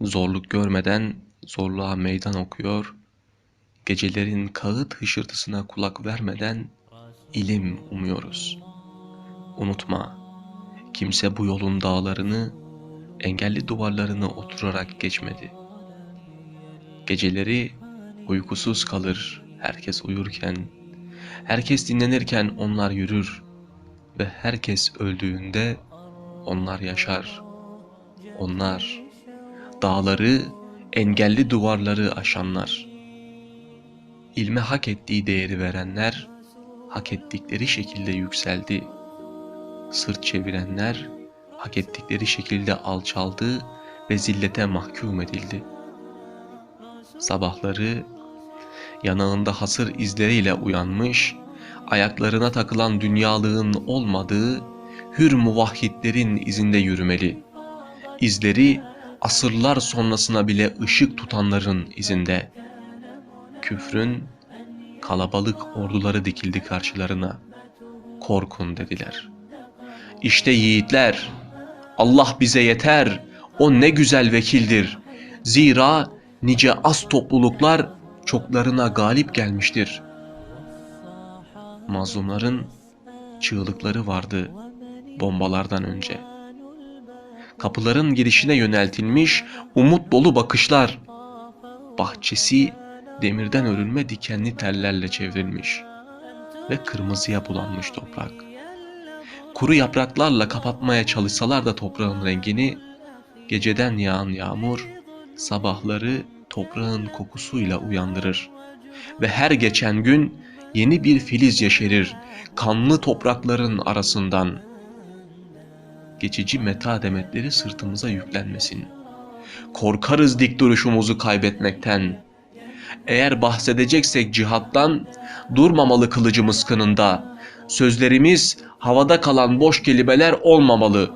Zorluk görmeden zorluğa meydan okuyor, gecelerin kağıt hışırtısına kulak vermeden ilim umuyoruz. Unutma, kimse bu yolun dağlarını, engelli duvarlarını oturarak geçmedi. Geceleri uykusuz kalır herkes uyurken, herkes dinlenirken onlar yürür ve herkes öldüğünde onlar yaşar. Onlar dağları, engelli duvarları aşanlar. İlme hak ettiği değeri verenler, hak ettikleri şekilde yükseldi. Sırt çevirenler, hak ettikleri şekilde alçaldı ve zillete mahkum edildi. Sabahları yanağında hasır izleriyle uyanmış, ayaklarına takılan dünyalığın olmadığı hür muvahhidlerin izinde yürümeli. İzleri asırlar sonrasına bile ışık tutanların izinde. Küfrün kalabalık orduları dikildi karşılarına. Korkun dediler. İşte yiğitler, Allah bize yeter, o ne güzel vekildir. Zira nice az topluluklar çoklarına galip gelmiştir. Mazlumların çığlıkları vardı bombalardan önce. Kapıların girişine yöneltilmiş umut dolu bakışlar. Bahçesi demirden örülme dikenli tellerle çevrilmiş ve kırmızıya bulanmış toprak. Kuru yapraklarla kapatmaya çalışsalar da toprağın rengini, geceden yağan yağmur sabahları toprağın kokusuyla uyandırır. Ve her geçen gün yeni bir filiz yeşerir kanlı toprakların arasından. Geçici meta demetleri sırtımıza yüklenmesin. Korkarız dik duruşumuzu kaybetmekten. Eğer bahsedeceksek cihattan, durmamalı kılıcımız kınında. Sözlerimiz havada kalan boş kelimeler olmamalı.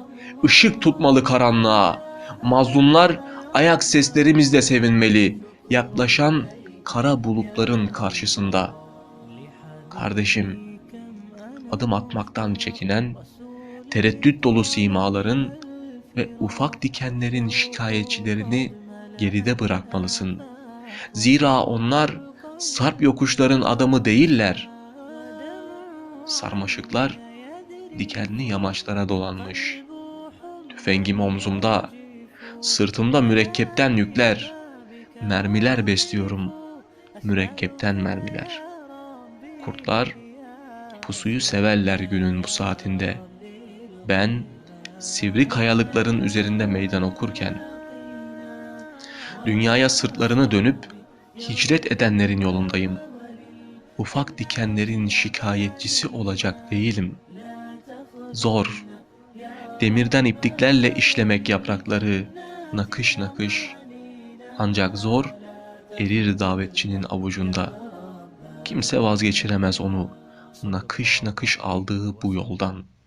Işık tutmalı karanlığa. Mazlumlar ayak seslerimizle sevinmeli. Yaklaşan kara bulutların karşısında. Kardeşim, adım atmaktan çekinen, tereddüt dolu simaların ve ufak dikenlerin şikayetçilerini geride bırakmalısın. Zira onlar sarp yokuşların adamı değiller. Sarmaşıklar dikenli yamaçlara dolanmış. Tüfengim omzumda, sırtımda mürekkepten yükler. Mermiler besliyorum, mürekkepten mermiler. Kurtlar pusuyu severler günün bu saatinde. Ben sivri kayalıkların üzerinde meydan okurken, dünyaya sırtlarını dönüp hicret edenlerin yolundayım. Ufak dikenlerin şikayetçisi olacak değilim. Zor, demirden ipliklerle işlemek yaprakları, nakış nakış. Ancak zor, erir davetçinin avucunda. Kimse vazgeçiremez onu, nakış nakış aldığı bu yoldan.''